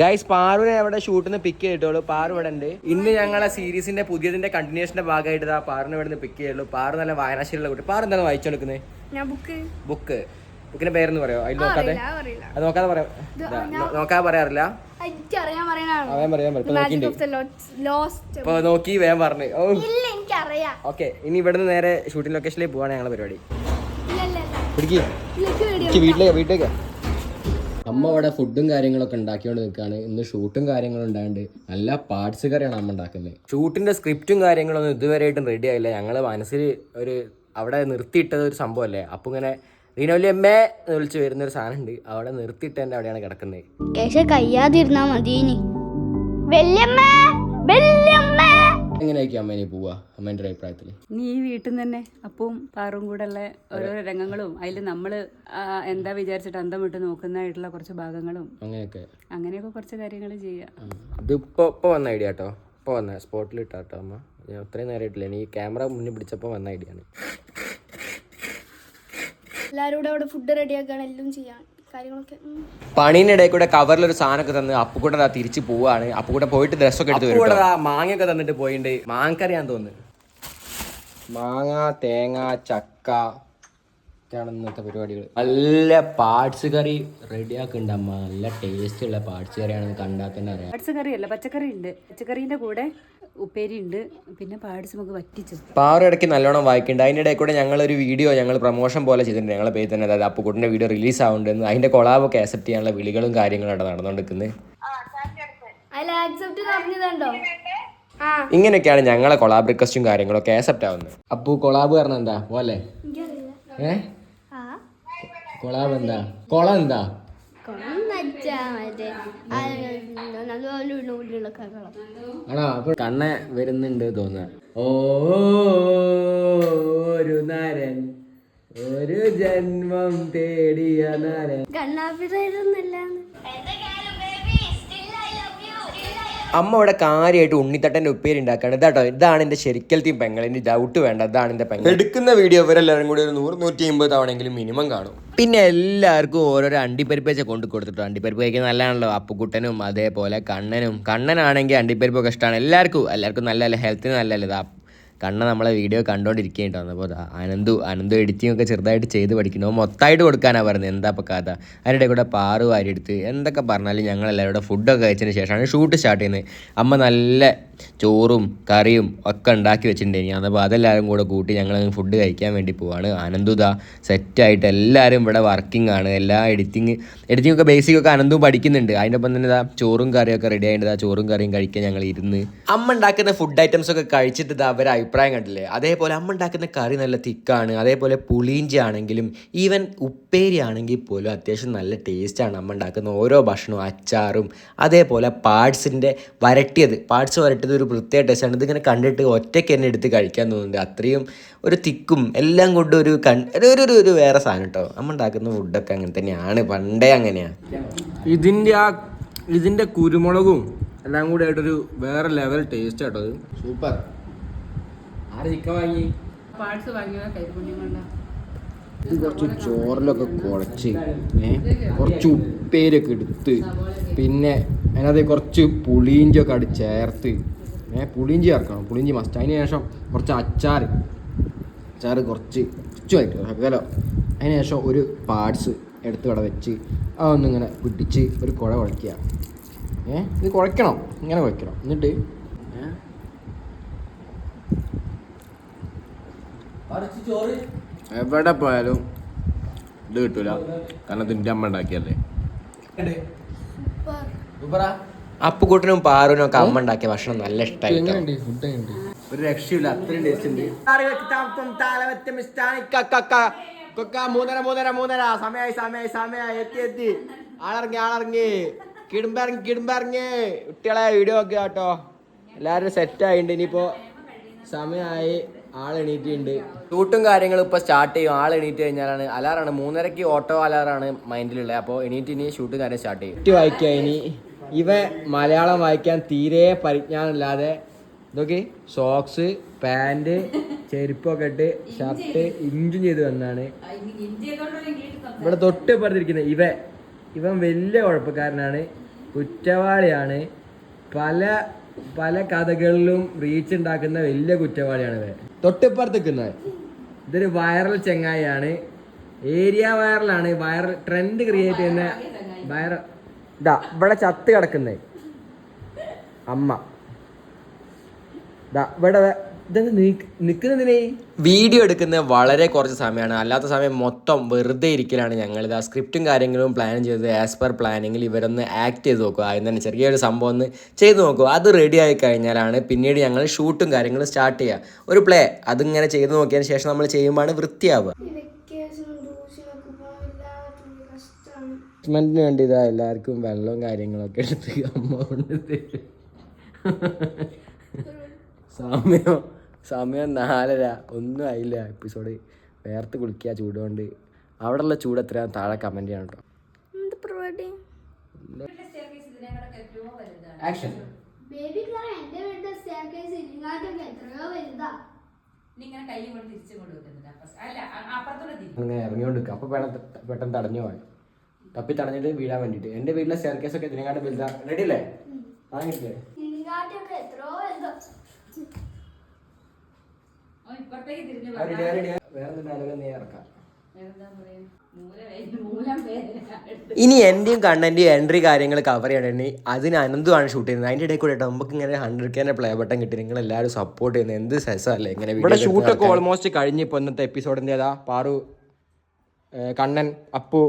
Guys പാറുവിനെ അവിടെ ഷൂട്ടിൽ നിന്ന് പിക്ക് ചെയ്തിട്ടുള്ളൂ. പാറു ഇവിടെ ഉണ്ട്. ഇന്ന് ഞങ്ങളെ സീരീസിന്റെ പുതിയതിന്റെ കണ്ടിന്യൂഷന്റെ ഭാഗമായിട്ട് ആ പാറിനെ ഇവിടെ നിന്ന് പിക്ക് ചെയ്യുള്ളൂ പാറു നല്ല വായനാശീലുള്ള കുട്ടി. പാറു എന്താണ് വായിച്ചെടുക്കുന്നത് ബുക്ക് ബുക്ക് ബുക്കിന്റെ പേരെന്ന് പറയോ? അതിൽ നോക്കാതെ അത് നോക്കാതെ പറയാം? നോക്കാതെ പറയാറില്ല. നോക്കി വേഗം പറഞ്ഞു. ഓക്കെ ഇനി ഇവിടുന്ന് നേരെ ഷൂട്ടിംഗ് ലൊക്കേഷനിലേക്ക് പോവാണ് ഞങ്ങളെ പരിപാടി. വീട്ടിലേക്ക് വീട്ടിലേക്ക്. അമ്മ അവിടെ ഫുഡും കാര്യങ്ങളൊക്കെ ഉണ്ടാക്കിക്കൊണ്ട് നിൽക്കുകയാണ് ഇന്ന് ഷൂട്ടും കാര്യങ്ങളും ഉണ്ടാണ്ട് നല്ല പാർട്സ് കറിയാണ് അമ്മ ഉണ്ടാക്കുന്നത് ഷൂട്ടിന്റെ സ്ക്രിപ്റ്റും കാര്യങ്ങളൊന്നും ഇതുവരെയായിട്ടും റെഡി ആയില്ല. ഞങ്ങൾ മനസ്സിൽ ഒരു അവിടെ നിർത്തിയിട്ടത് ഒരു സംഭവമല്ലേ അപ്പം ഇങ്ങനെ റീനോലിയമ്മേ എന്ന് വിളിച്ച് വരുന്ന ഒരു സാധനം ഉണ്ട് അവിടെ നിർത്തിയിട്ടതിന്റെ അവിടെയാണ് കിടക്കുന്നത് കേശ കയ്യാതിരുന്നാ മതി വല്യമ്മ വല്യമ്മ! എങ്ങനെയായിരിക്കും അമ്മേനെ പോവാ അമ്മേന്റെ അഭിപ്രായത്തിൽ? നീ വീട്ടിൽ നിന്ന് തന്നെ അപ്പവും പാറും കൂടെ ഉള്ള ഓരോരോ രംഗങ്ങളും അതിൽ നമ്മൾ എന്താ വിചാരിച്ചിട്ട് അന്തം വിട്ട് നോക്കുന്നതായിട്ടുള്ള കുറച്ച് ഭാഗങ്ങളും അങ്ങനെയൊക്കെ. അങ്ങനെയൊക്കെ കുറച്ച് കാര്യങ്ങൾ ചെയ്യുക. ഇതിപ്പോൾ ഇപ്പോൾ വന്ന ഐഡിയ കേട്ടോ. ഇപ്പൊ വന്ന സ്പോട്ടിൽ ഇട്ടാ കേട്ടോ അമ്മ. ഞാൻ അത്രയും നേരമായിട്ടില്ല നീ ക്യാമറ മുന്നിൽ പിടിച്ചപ്പോൾ വന്ന ഐഡിയ ആണ്. എല്ലാവരും കൂടെ അവിടെ ഫുഡ് റെഡിയാക്കാൻ എല്ലാം ചെയ്യാൻ. കാര്യങ്ങളൊക്കെ. പണീനിടെ കൂടെ കവറിൽ ഒരു സാധനമൊക്കെ തന്ന് അപ്പുകൂടെ തിരിച്ച് പോവാണ്. അപ്പുകൂടെ പോയിട്ട് ഡ്രസ്സൊക്കെ എടുത്ത് വരും മാങ്ങയൊക്കെ തന്നിട്ട് പോയിണ്ട്. മാങ്ങക്കറിയാൻ തോന്നുന്നു. മാങ്ങ തേങ്ങ ചക്ക ഒക്കെയാണ് ഇന്നത്തെ പരിപാടികൾ നല്ല പാർട്സ് കറി റെഡി അമ്മ. നല്ല ടേസ്റ്റ് ഉള്ള പാർട്സ് കറിയാണെന്ന് കണ്ടാൽ തന്നെ അറിയാം. പാട്സ് കറിയല്ല പച്ചക്കറി ഉണ്ട് പച്ചക്കറിന്റെ കൂടെ ഉപ്പേരി ഉണ്ട് പിന്നെ പാട്സ് നമുക്ക് വറ്റിച്ചു പാവർ ഇടയ്ക്ക് നല്ലോണം വായിക്കുന്നുണ്ട് അതിന്റെ ഇടയിൽ കൂടെ ഞങ്ങളൊരു വീഡിയോ ഞങ്ങൾ പ്രൊമോഷൻ പോലെ ചെയ്തിട്ടുണ്ട്. ഞങ്ങളെ പേര് തന്നെ അതായത് അപ്പുക്കുട്ടിന്റെ വീഡിയോ റിലീസ് ആവുന്നുണ്ടെന്ന് അതിന്റെ കൊളാബൊക്കെ ആക്സെപ്റ്റ് ചെയ്യാനുള്ള വിളികളും കാര്യങ്ങളും അവിടെ നടന്നുകൊണ്ടിരിക്കുന്നത് ഇങ്ങനെയൊക്കെയാണ് ഞങ്ങളെ കൊളാബ് റിക്വസ്റ്റും കാര്യങ്ങളൊക്കെ ആക്സെപ്റ്റ് ആവുന്നത്. അപ്പു കൊളാബ് പറഞ്ഞ എന്താ പോലെ ഏഹ് കൊളാബ് എന്താ? കൊള എന്താ? ആണോ? അപ്പൊ കണ്ണ വരുന്നുണ്ട് തോന്നുക ഓ ഒരു നരൻ ഒരു ജന്മം തേടിയ നരൻ. കണ്ണാപ്പിതായിരുന്നില്ലാന്ന് അമ്മ ഇവിടെ കാര്യമായിട്ട് ഉണ്ണിത്തട്ടന്റെ ഉപ്പേരി ഉണ്ടാക്കാണ്. ഇതാട്ടോ ഇതാണ് എന്റെ ശരിക്കലത്തെയും പെങ്ങൾ എന്റെ ഡൗട്ട് വേണ്ട ഇതാണ് എന്റെ പെങ്ങൾ എടുക്കുന്ന വീഡിയോ ഇവരെല്ലാവരും കൂടി ഒരു നൂറ് നൂറ്റി അമ്പത് തവണയെങ്കിലും മിനിമം കാണും. പിന്നെ എല്ലാവർക്കും ഓരോരോ അണ്ടിപ്പരിപ്പ് വെച്ചാൽ കൊണ്ട് കൊടുത്തിട്ടു അണ്ടിപ്പരിപ്പ് കഴിക്കാൻ നല്ലതാണല്ലോ അപ്പുക്കുട്ടനും അതേപോലെ കണ്ണനും. കണ്ണനാണെങ്കിൽ അണ്ടിപ്പരിപ്പൊക്കെ ഇഷ്ടമാണ്. എല്ലാവർക്കും എല്ലാവർക്കും നല്ലതല്ലേ ഹെൽത്തിന് നല്ലല്ലേ ഇതാ കണ്ണ നമ്മളെ വീഡിയോ കണ്ടോണ്ടിരിക്കുകയുണ്ടായിരുന്നു അപ്പോൾ അനന്തു അനന്തു എഡിറ്റിംഗ് ഒക്കെ ചെറുതായിട്ട് ചെയ്ത് അവൻ മൊത്തമായിട്ട് കൊടുക്കാനാണ് പറഞ്ഞത് എന്താ ഇപ്പോൾ കഥ? അതിന്റെ കൂടെ പാറു വാരിയെടുത്ത് എന്തൊക്കെ പറഞ്ഞാലും ഞങ്ങൾ എല്ലാവരും കൂടെ ഫുഡൊക്കെ കഴിച്ചതിന് ശേഷമാണ് ഷൂട്ട് സ്റ്റാർട്ട് ചെയ്യുന്നത്. അമ്മ നല്ല ചോറും കറിയും ഒക്കെ ഉണ്ടാക്കി വെച്ചിട്ടുണ്ടായിരുന്നു അപ്പോൾ അതെല്ലാവരും കൂടെ കൂട്ടി ഞങ്ങൾ ഫുഡ് കഴിക്കാൻ വേണ്ടി പോവാണ്. അനന്തുത സെറ്റായിട്ട് എല്ലാവരും ഇവിടെ വർക്കിംഗ് ആണ്. എല്ലാ എഡിറ്റിംഗ് എഡിറ്റിംഗ് ഒക്കെ ബേസിക് ഒക്കെ അനന്തും പഠിക്കുന്നുണ്ട്. അതിന്റെ ഒപ്പം തന്നെ ഇതാ ചോറും കറിയൊക്കെ റെഡി ആയിട്ട് ചോറും കറിയും കഴിക്കാൻ ഞങ്ങൾ ഇരുന്ന്. അമ്മ ഉണ്ടാക്കുന്ന ഫുഡ് ഐറ്റംസ് ഒക്കെ കഴിച്ചിട്ട് ഇതാ അവരെ അഭിപ്രായം കണ്ടില്ലേ? അതേപോലെ അമ്മ ഉണ്ടാക്കുന്ന കറി നല്ല തിക്കാണ് അതേപോലെ പുളിയിഞ്ചി ആണെങ്കിലും ഈവൻ ഉപ്പേരി ആണെങ്കിൽ പോലും അത്യാവശ്യം നല്ല ടേസ്റ്റാണ് അമ്മ ഉണ്ടാക്കുന്ന ഓരോ ഭക്ഷണവും അച്ചാറും അതേപോലെ പാർട്സിന്റെ വരട്ടിയത്. പാർട്സ് വരട്ടിയത് ഒരു പ്രത്യേക ടേസ്റ്റാണ് ഇതിങ്ങനെ കണ്ടിട്ട് ഒറ്റയ്ക്ക് തന്നെ എടുത്ത് കഴിക്കാൻ തോന്നുന്നുണ്ട്. അത്രയും ഒരു തിക്കും എല്ലാം കൊണ്ടും ഒരു കൺ ഒരു ഒരു- വേറെ സാധനം കേട്ടോ. അമ്മ ഉണ്ടാക്കുന്ന ഫുഡൊക്കെ അങ്ങനെ തന്നെയാണ്. പണ്ടേ അങ്ങനെയാണ് ഇതിന്റെ ആ ഇതിന്റെ കുരുമുളകും എല്ലാം കൂടി ആയിട്ടൊരു വേറെ ലെവൽ ടേസ്റ്റ് കേട്ടോ അത്. സൂപ്പർ ചിക്കൻ വാങ്ങി. പാട്സ് വാങ്ങിയ കൈപ്പുണ്യം കൊണ്ടാ. ഇത് കുറച്ച് ചോറിലൊക്കെ കുഴച്ച് ഏ? കുറച്ച് ഉപ്പേരൊക്കെ എടുത്ത് പിന്നെ അതിനകത്ത് കുറച്ച് പുളിയിഞ്ചൊക്കെ അടി ചേർത്ത് ഏ? പുളിയിഞ്ചി ചേർക്കണം പുളിയിഞ്ചി മസ്റ്റ് അതിന് ശേഷം കുറച്ച് അച്ചാർ അച്ചാർ കുറച്ച് കുറച്ചുമായിട്ട് ശകലോ അതിന് ശേഷം ഒരു പാർട്സ് എടുത്ത് കട വെച്ച് അതൊന്നിങ്ങനെ പിടിച്ച് ഒരു കുഴ കുഴയ്ക്കുക. ഏ? ഇത് കുഴയ്ക്കണം ഇങ്ങനെ കുഴയ്ക്കണം. എന്നിട്ട് എവിടെ പോയാലും ഇത് കിട്ടൂല. കാരണം ഇതിന്റെ അമ്മ ഉണ്ടാക്കിയല്ലേ അപ്പുകൂട്ടനും പാറുനും ഒക്കെ അമ്മ ഉണ്ടാക്കിയ ഭക്ഷണം നല്ല ഇഷ്ടമായി ഒരു രക്ഷയില്ല അത്രയും ടേസ്റ്റ് ഉണ്ട്. മൂന്നര മൂന്നര മൂന്നര സമയായി സമയായി സമയായി എത്തി എത്തി ആളിറങ്ങി ആളിറങ്ങി കിടുമ്പിറങ്ങി കിടുമ്പിറങ്ങി കുട്ടികളെ വീഡിയോ ഒക്കെ കേട്ടോ എല്ലാവരും സെറ്റ് ആയിട്ടുണ്ട് ഇനിയിപ്പോ സമയമായി ആൾ എണീറ്റുണ്ട് ഷൂട്ടും കാര്യങ്ങളും ഇപ്പൊ സ്റ്റാർട്ട് ചെയ്യും. ആൾ എണീറ്റ് കഴിഞ്ഞാലാണ് അലാറാണ്. മൂന്നരക്ക് ഓട്ടോ അലാറാണ് മൈൻഡിലുള്ളത്. അപ്പോൾ എണീറ്റ് ഇനി ഷൂട്ട് കാര്യം സ്റ്റാർട്ട് ചെയ്യും. വായിക്കുക ഇനി. ഇവ മലയാളം വായിക്കാൻ തീരെ പരിജ്ഞാനമില്ലാതെ ഇതൊക്കെ സോക്സ് പാന്റ് ചെരുപ്പൊക്കെ ഇട്ട് ഷർട്ട് ഇഞ്ചും ചെയ്ത് വന്നാണ്. ഇവിടെ തൊട്ട് പറഞ്ഞിരിക്കുന്നത് ഇവ. ഇവൻ വലിയ കുഴപ്പക്കാരനാണ്. കുറ്റവാളിയാണ്. പല പല കഥകളിലും റീച്ച് ഉണ്ടാക്കുന്ന വലിയ കുറ്റവാളിയാണ് ഇവൻ. തൊട്ടിപ്പുറത്ത് നിൽക്കുന്നത് ഇതൊരു വൈറൽ ചെങ്ങായിയാണ്. ഏരിയ വൈറലാണ് വൈറൽ ട്രെൻഡ് ക്രിയേറ്റ് ചെയ്യുന്ന വൈറൽ ഇതാ ഇവിടെ ചത്ത് കിടക്കുന്നേ. അമ്മ. ഇതാ ഇവിടെ നിൽക്കുന്നതിനെ വീഡിയോ എടുക്കുന്നത് വളരെ കുറച്ച് സമയമാണ്. അല്ലാത്ത സമയം മൊത്തം വെറുതെ ഇരിക്കലാണ് ഞങ്ങൾ. ആ സ്ക്രിപ്റ്റും കാര്യങ്ങളും പ്ലാൻ ചെയ്തത്. ആസ് പെർ പ്ലാനിങ്ങിൽ ഇവരൊന്ന് ആക്ട് ചെയ്ത് നോക്കുക. ആദ്യം തന്നെ ചെറിയൊരു സംഭവം ഒന്ന് ചെയ്ത് നോക്കുക. അത് റെഡി ആയി കഴിഞ്ഞാലാണ് പിന്നീട് ഞങ്ങൾ ഷൂട്ടും കാര്യങ്ങളും സ്റ്റാർട്ട് ചെയ്യുക. ഒരു പ്ലേ അതിങ്ങനെ ചെയ്ത് നോക്കിയതിന് ശേഷം നമ്മൾ ചെയ്യുമ്പോഴാണ് വൃത്തിയാവുക. ട്രീറ്റ്മെന്റിന് വേണ്ടി ഇതാ എല്ലാവർക്കും വെള്ളവും കാര്യങ്ങളൊക്കെ എടുത്ത് അമ്മ കൊണ്ട് തരും. സമയം സമയം നാലര. ഒന്നും ആയില്ല എപ്പിസോഡ് വേർത്ത് കുളിക്കുക ചൂടുകൊണ്ട് അവിടെയുള്ള ചൂട് എത്ര താഴെ കമന്റ് ചെയ്യണം കേട്ടോ ആക്ഷൻ എന്റെ അങ്ങനെ ഇറങ്ങിക്കൊണ്ട് അപ്പൊ അപ്പോൾ പെട്ടെന്ന് തടഞ്ഞു പോകാൻ തപ്പി തടഞ്ഞിട്ട് വീഴാൻ വേണ്ടിട്ട്. എന്റെ വീട്ടിലെ സ്റ്റെയർ കേസ് ഒക്കെ ഇതിനെക്കാട്ടും വലുതാ. റെഡി അല്ലേ? വാങ്ങിയിട്ടില്ലേ ഇരിങ്ങാട്ടൊക്കെ എത്രയോ വലുതാ ഇപ്പുറത്തേക്ക് തിരിഞ്ഞു റെഡി റെഡി വേറെ ഡയലോഗ് നീ ഇറക്കാം മൂലം വേദന ഇനി എന്റെയും കണ്ടന്റും എൻട്രി കാര്യങ്ങൾ കവർ ചെയ്യണമെങ്കിൽ അതിന് അനന്തമാണ് ഷൂട്ട് ചെയ്യുന്നത്? അതിന്റെ ഇടയിൽ കൂടെ നമുക്ക് ഇങ്ങനെ ഹൺഡ്രഡ് കെ പ്ലേ ബട്ടൺ കിട്ടി. നിങ്ങൾ എല്ലാവരും സപ്പോർട്ട് ചെയ്യുന്നത് എന്ത് സെസല്ലേ ഇങ്ങനെ ഇവിടെ ഷൂട്ടൊക്കെ ഓൾമോസ്റ്റ് കഴിഞ്ഞ് ഇപ്പോൾ ഇന്നത്തെ എപ്പിസോഡിന്റെ ഏതാ? പാറു കണ്ണൻ അപ്പു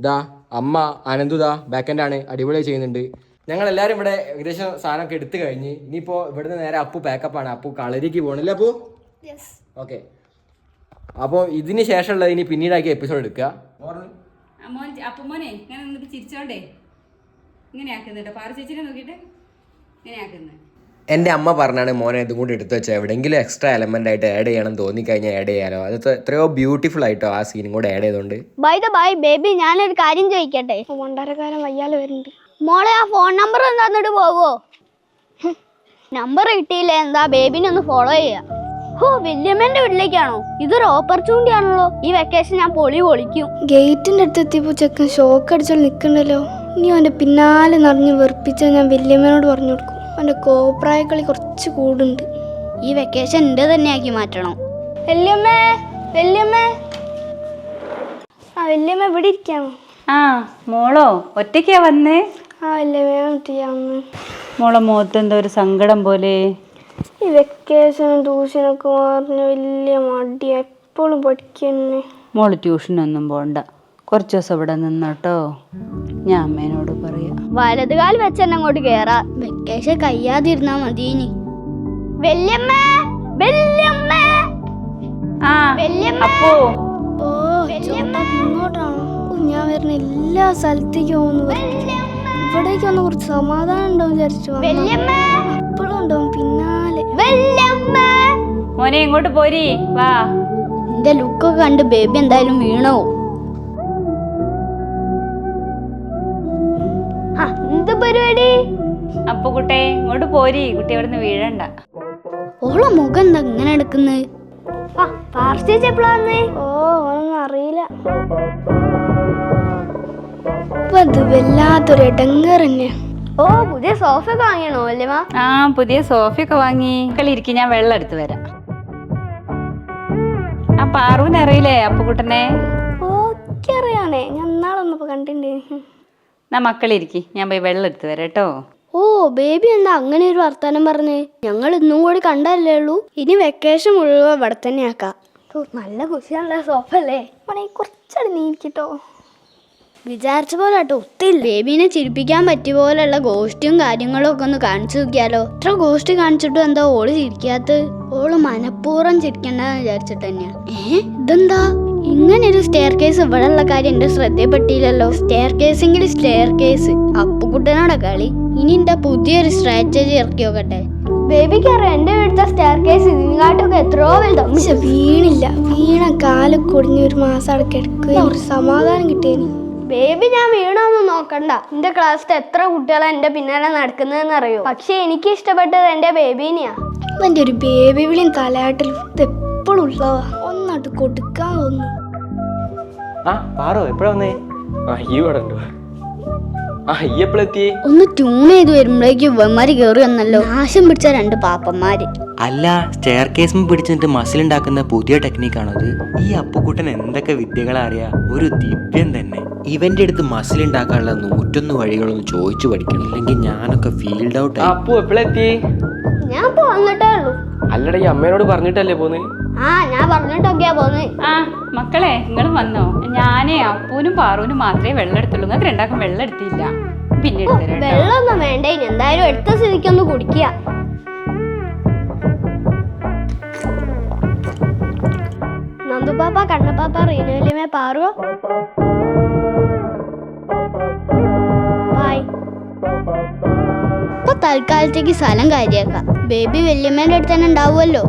ദാ അമ്മ അനന്തുദാ ദാ അടിപൊളി ആണ്. അടിപൊളിയായി ചെയ്യുന്നുണ്ട്. ഞങ്ങൾ എല്ലാവരും ഇവിടെ ഏകദേശം സാധനമൊക്കെ എടുത്തു കഴിഞ്ഞ്. ഇനിയിപ്പോൾ ഇവിടുന്ന് നേരെ അപ്പു പാക്കപ്പാണ് ആണ്. അപ്പു കളരിക്ക് പോകണില്ല അപ്പു? ഓക്കെ അപ്പോൾ ഇതിന് ശേഷമുള്ള ഇനി പിന്നീടാക്കിയ എപ്പിസോഡ് എടുക്കുക. എന്റെ ഇങ്ങനെ നിന്നിട്ട് ചിരിച്ചോണ്ടേ. ഇങ്ങനെ ആക്കുന്നുണ്ട് പാറു ചേച്ചിനെ നോക്കിയിട്ട് ഇങ്ങനെ ആക്കുന്നത് എന്റെ അമ്മ പറഞ്ഞാണ് മോനെ ഇതും കൂടി എടുത്തു വെച്ചാൽ എവിടെയെങ്കിലും എക്സ്ട്രാ എലമെന്റ് ആയിട്ട് ആഡ് ചെയ്യണം തോന്നിക്കഴിഞ്ഞാൽ ആഡ് ചെയ്യാലോ. അത് എത്രയോ ബ്യൂട്ടിഫുൾ ആയിട്ടോ ആ സീനും കൂടെ ആഡ് ചെയ്തോണ്ട്. ബൈ ദ ബൈ ബേബി ഞാനൊരു കാര്യം ചോദിക്കട്ടെ? മണ്ടരക്കാരൻ വയ്യാൽ വരുന്നുണ്ട്. മോളെ ആ ഫോൺ നമ്പർ എന്താന്നിട്ട് തന്നിട്ട് പോവോ? നമ്പർ കിട്ടിയില്ല? എന്താ ബേബിനെ ഒന്ന് ഫോളോ ചെയ്യാ ഹോ വല്യമ്മന്റെ വീട്ടിലേക്കാണോ? ഇതൊരു ഓപ്പർച്യൂണിറ്റി ആണല്ലോ. ഈ വെക്കേഷൻ ഞാൻ പൊളി പൊളിക്കും. ഗേറ്റിന്റെ അടുത്ത് എത്തിയപ്പോ ചെക്കൻ ഷോക്ക് അടിച്ചോണ്ട് നിക്കണ്ടല്ലോ. ഇനി അവന്റെ പിന്നാലെ നിറഞ്ഞ് വെറുപ്പിച്ച ഞാൻ വല്യമ്മനോട് പറഞ്ഞു കൊടുക്കും. അവന്റെ കോപ്രായക്കളി കുറച്ച് കൂടുണ്ട്. ഈ വെക്കേഷൻ എന്റെ തന്നെ ആക്കി മാറ്റണം. വല്യമ്മേ വല്യമ്മേ. ആ വല്യമ്മ ഇവിടെ ഇരിക്കാമോ? ആ മോളോ ഒറ്റയ്ക്കാ വന്നേ? ആ വല്യമ്മ ചെയ്യാന്ന് മോളെ മുഖത്ത് എന്തോ ഒരു സങ്കടം പോലെ. ഈ വെക്കേഷനും ട്യൂഷനൊക്കെ പറഞ്ഞ് വലിയ മടിയാ എപ്പോഴും പഠിക്കന്നെ. മോൾ ട്യൂഷനൊന്നും പോണ്ട. കുറച്ച് ദിവസം ഇവിടെ നിന്നോട്ടോ. ഞാൻ അമ്മേനോട് പറയാം. വലത് കാൽ വെച്ചെന്നെ അങ്ങോട്ട് കേറാ. വെക്കേഷൻ കഴിയാതിരുന്നാ മതി ഇനി. വല്യമ്മേ വല്യമ്മേ. ആ വല്യമ്മ. അപ്പോ. ഓ ചോട്ടാ ഇങ്ങോട്ടാണോ ഓ, ഞാൻ വരുന്ന എല്ലാ സ്ഥലത്തേക്കും പോകുന്നു. ഇവിടേക്ക് വന്ന കുറച്ച് സമാധാനം ഉണ്ടാവും വിചാരിച്ചു വല്യമ്മേ. അപ്പോഴും ഉണ്ടാവും. പിന്നാലെ മോനെ ഇങ്ങോട്ട് പോരി. വാ. എന്റെ ലുക്കൊക്കെ കണ്ട് ബേബി എന്തായാലും വീണോ? എന്ത് പരിപാടി? അപ്പൊ കുട്ടെ ഇങ്ങോട്ട് പോരി. കുട്ടി അവിടുന്ന് വീഴണ്ട. ഓളെ മുഖം എന്താ ഇങ്ങനെ എടുക്കുന്നത് ഓ ഒന്നും അറിയില്ല. ഇപ്പൊ അത് വല്ലാത്തൊരു ഇടങ്ങർ തന്നെ ഓ പുതിയ സോഫ ഒക്കെ വാങ്ങിയാണോ വല്യമ്മ? ആ പുതിയ സോഫയൊക്കെ വാങ്ങി. കളിരിക്കും ഞാൻ വെള്ളം എടുത്ത് വരാം. ആ പാറുവിന് അറിയില്ലേ അപ്പുകുട്ടനെ ഓക്കെ അറിയാനേ ഞാൻ നാളൊന്നിപ്പോ കണ്ടിണ്ടേ. എന്നാ മക്കളിരിക്കി ഞാൻ പോയി വെള്ളം എടുത്ത് വരാം കേട്ടോ. ഓ ബേബി എന്താ അങ്ങനെ ഒരു വർത്താനം പറഞ്ഞേ? ഞങ്ങൾ ഇന്നും കൂടി കണ്ടല്ലേ ഉള്ളൂ. ഇനി വെക്കേഷൻ മുഴുവൻ ഇവിടെ തന്നെ ആക്കാം ഓ, നല്ല കുശിയാണല്ലോ സോഫ അല്ലേ? കുറച്ചടി നീക്കിട്ടോ വിചാരിച്ച പോലെ കേട്ടോ. ഒത്തില്ല ബേബിനെ ചിരിപ്പിക്കാൻ പറ്റിയ പോലെയുള്ള ഗോഷ്ടിയും കാര്യങ്ങളും ഒക്കെ ഒന്ന് കാണിച്ചു നോക്കിയാലോ. ഇത്ര ഗോഷ്ടി കാണിച്ചിട്ടും എന്താ ഓൾ ചിരിക്കാത്ത ഓൾ മനഃപൂർവം ചിരിക്കണ്ടെന്ന് വിചാരിച്ചിട്ട് തന്നെയാ. ഇതെന്താ? ഇങ്ങനെ ഒരു സ്റ്റെയർ കേസ് ഇവിടെ ഉള്ള കാര്യം എന്റെ ശ്രദ്ധയിൽപ്പെട്ടില്ലല്ലോ. സ്റ്റെയർ കേസെങ്കിൽ സ്റ്റെയർ കേസ് അപ്പുകുട്ടനോടെ കളി. ഇനി എന്റെ പുതിയൊരു സ്ട്രാറ്റജി ഇറക്കി നോക്കട്ടെ. ബേബിക്ക് അറിയാം എന്റെ വീട്ടിലെ സ്റ്റെയർ കേസ് ഇതിനെക്കാട്ടൊക്കെ എത്രയോ വലുതാ. പക്ഷെ വീണില്ല. വീണ കാൽ കുടിഞ്ഞ് ഒരു മാസം അവിടെ കിടക്കുക ഒരു സമാധാനം കിട്ടിയേനി ബേബി ഞാൻ വീണൊന്നും നോക്കണ്ട. എന്റെ ക്ലാസ്സിൽ എത്ര കുട്ടികളാണ് എന്റെ പിന്നാലെ നടക്കുന്നതെന്ന് അറിയോ പക്ഷെ എനിക്ക് ഇഷ്ടപ്പെട്ടത് എന്റെ ബേബീനെയാ. എന്റെ ഒരു ബേബി വിളിയും തലയാട്ടിൽ എപ്പോഴും ഉള്ളതാ. ഒന്നാട്ട് കൊടുക്കാൻ തോന്നുന്നു. ആ പാറോ എപ്പോഴാ വന്നേ? ആ ഈ ഇവിടെ ഉണ്ടോ ആ എപ്പോഴെത്തി ഒന്ന് ട്യൂൺ ചെയ്ത് വരുമ്പോഴേക്ക് ഇവന്മാര് കേറി വന്നല്ലോ. നാശം പിടിച്ച രണ്ട് പാപ്പന്മാര്. അല്ല സ്റ്റെയർ കേസും പിടിച്ചിട്ട് മസിൽ ഉണ്ടാക്കുന്ന പുതിയ ടെക്നിക്കാണത് ഈ അപ്പുക്കുട്ടൻ എന്തൊക്കെ വിദ്യകളാ അറിയാ? ഒരു ദിവ്യം തന്നെ. ഇവന്റെ അടുത്ത് മസിൽ ഉണ്ടാക്കാനുള്ള നൂറ്റൊന്ന് വഴികളൊന്നും ചോദിച്ചു പഠിക്കണം. അല്ലെങ്കിൽ ഞാനൊക്കെ ഫീൽഡ് ഔട്ട് അപ്പു എപ്പോഴെത്തി ഞാൻ ഇപ്പൊ ഉള്ളൂ. അല്ലടാ ഈ അമ്മേനോട് പറഞ്ഞിട്ടല്ലേ പോന്ന്? ആ ഞാൻ പറഞ്ഞിട്ടൊക്കെയാ പോന്ന്. ആ മക്കളെ നിങ്ങൾ വന്നോ. ഞാനേ അപ്പൂനും പാറൂനും മാത്രമേ വെള്ളം എടുത്തുള്ളൂ. നിങ്ങൾക്ക് രണ്ടാക്കും വെള്ളം എടുത്തില്ല. പിന്നെ. വെള്ളമൊന്നും വേണ്ട. ഇനി എന്തായാലും എടുത്ത സ്ഥിതിക്കൊന്ന് കുടിക്കുക. നന്ദുപാപ്പ കണ്ണപ്പാപ്പ റീനുവല്യമേ പാറുവോ ബായ് ഇപ്പൊ തൽക്കാലത്തേക്ക് സ്ഥലം കാര്യാക്കാം. ബേബി വല്യമ്മേന്റെ അടുത്ത് തന്നെ ഉണ്ടാവുമല്ലോ.